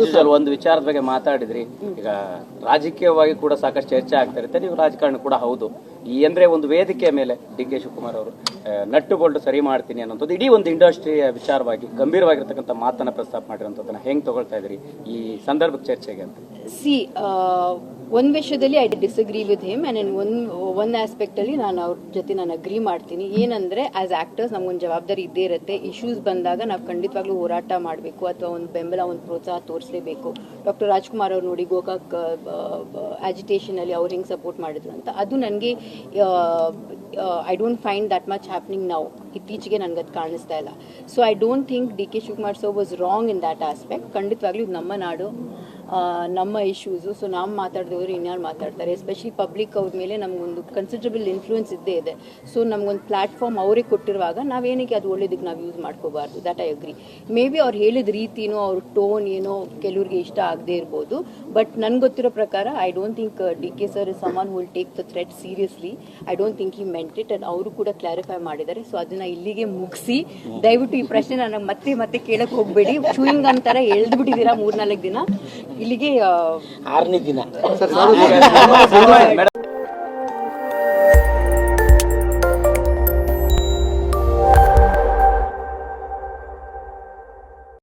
Usual ಒಂದು ವಿಚಾರದ ಬಗ್ಗೆ ಮಾತಾಡಿದ್ರಿ. ಈಗ ರಾಜಕೀಯವಾಗಿ ಕೂಡ ಸಾಕಷ್ಟು ಚರ್ಚೆ ಆಗ್ತಾ ಇರುತ್ತೆ. ನೀವು ರಾಜಕಾರಣ ಕೂಡ ಹೌದು. ಈ ಅಂದರೆ ಒಂದು ವೇದಿಕೆಯ ಮೇಲೆ ಡಿ ಕೆ ಶಿವಕುಮಾರ್ ಅವರು ನಟ್ಟು ಬೋಲ್ಟ್ ಸರಿ ಮಾಡ್ತೀನಿ ಅನ್ನೋದು ಇಡೀ ಒಂದು ಇಂಡಸ್ಟ್ರಿಯ ವಿಚಾರವಾಗಿ, ಗಂಭೀರವಾಗಿರ್ತಕ್ಕಂಥ ಮಾತನ್ನ ಪ್ರಸ್ತಾಪ ಮಾಡಿರೋಂಥದ್ದನ್ನು ಹೆಂಗ್ ತಗೊಳ್ತಾ ಇದ್ರಿ ಈ ಸಂದರ್ಭಕ್ಕೆ ಚರ್ಚೆಗೆ ಅಂತ? ಸಿ ಒಂದು ವಿಷಯದಲ್ಲಿ I disagree with him and one one ಆಸ್ಪೆಕ್ಟಲ್ಲಿ ನಾನು ಅವ್ರ ಜೊತೆ ನಾನು ಅಗ್ರಿ ಮಾಡ್ತೀನಿ. ಏನಂದರೆ ಆ್ಯಸ್ ಆ್ಯಕ್ಟರ್ಸ್ ನಮಗೊಂದು ಜವಾಬ್ದಾರಿ ಇದ್ದೇ ಇರುತ್ತೆ. ಇಶ್ಯೂಸ್ ಬಂದಾಗ ನಾವು ಖಂಡಿತವಾಗ್ಲೂ ಹೋರಾಟ ಮಾಡಬೇಕು ಅಥವಾ ಒಂದು ಬೆಂಬಲ, ಒಂದು ಪ್ರೋತ್ಸಾಹ ತೋರಿಸಲೇಬೇಕು. ಡಾಕ್ಟರ್ ರಾಜ್ಕುಮಾರ್ ಅವ್ರು ನೋಡಿ ಗೋಕಾಕ್ ಅಜಿಟೇಷನಲ್ಲಿ ಅವ್ರು ಹೆಂಗೆ ಸಪೋರ್ಟ್ ಮಾಡಿದ್ರು ಅಂತ. ಅದು ನನಗೆ I don't find that much happening ನಾವು ಇತ್ತೀಚೆಗೆ ನನಗೆ ಅದು ಕಾಣಿಸ್ತಾ ಇಲ್ಲ. So I don't think D K Shivakumar sir was wrong in that aspect ಖಂಡಿತವಾಗ್ಲೂ ಇದು ನಮ್ಮ ನಾಡು. ನಮ್ಮ ಇಶ್ಯೂಸು ಸೊ ನಾವು ಮಾತಾಡಿದವರು ಇನ್ಯಾರು ಮಾತಾಡ್ತಾರೆ? ಎಸ್ಪೆಷಲಿ ಪಬ್ಲಿಕ್ ಅವ್ರ ಮೇಲೆ ನಮಗೊಂದು ಕನ್ಸಿಡರಬಲ್ ಇನ್ಫ್ಲೂಯೆನ್ಸ್ ಇದ್ದೇ ಇದೆ. ಸೊ ನಮಗೊಂದು ಪ್ಲಾಟ್ಫಾರ್ಮ್ ಅವರೇ ಕೊಟ್ಟಿರುವಾಗ ನಾವೇನಕ್ಕೆ ಅದು ಒಳ್ಳೇದಕ್ಕೆ ನಾವು ಯೂಸ್ ಮಾಡ್ಕೋಬಾರ್ದು? That I agree maybe ಅವ್ರು ಹೇಳಿದ ರೀತಿನೋ, ಅವ್ರ ಟೋನ್ ಏನೋ ಕೆಲವ್ರಿಗೆ ಇಷ್ಟ ಆಗದೇ ಇರ್ಬೋದು. ಬಟ್ ನನ್ಗೆ ಗೊತ್ತಿರೋ ಪ್ರಕಾರ I don't think D K sir is someone will take the threat seriously I don't think he meant it and ಅವರು ಕೂಡ ಕ್ಲಾರಿಫೈ ಮಾಡಿದ್ದಾರೆ. ಸೊ ಅದನ್ನ ಇಲ್ಲಿಗೆ ಮುಗಿಸಿ, ದಯವಿಟ್ಟು ಈ ಪ್ರಶ್ನೆ ನನಗೆ ಮತ್ತೆ ಮತ್ತೆ ಕೇಳಕ್ಕೆ ಹೋಗ್ಬೇಡಿ. ಶೂಯಿಂಗ್ ಅಂತಾರೆ ತರ ಎಳ್ದು ಬಿಟ್ಟಿದ್ದೀರಾ ಮೂರ್ನಾಲ್ಕು ದಿನ? ಇಲ್ಲಿಗೆ ಆರನೇ ದಿನ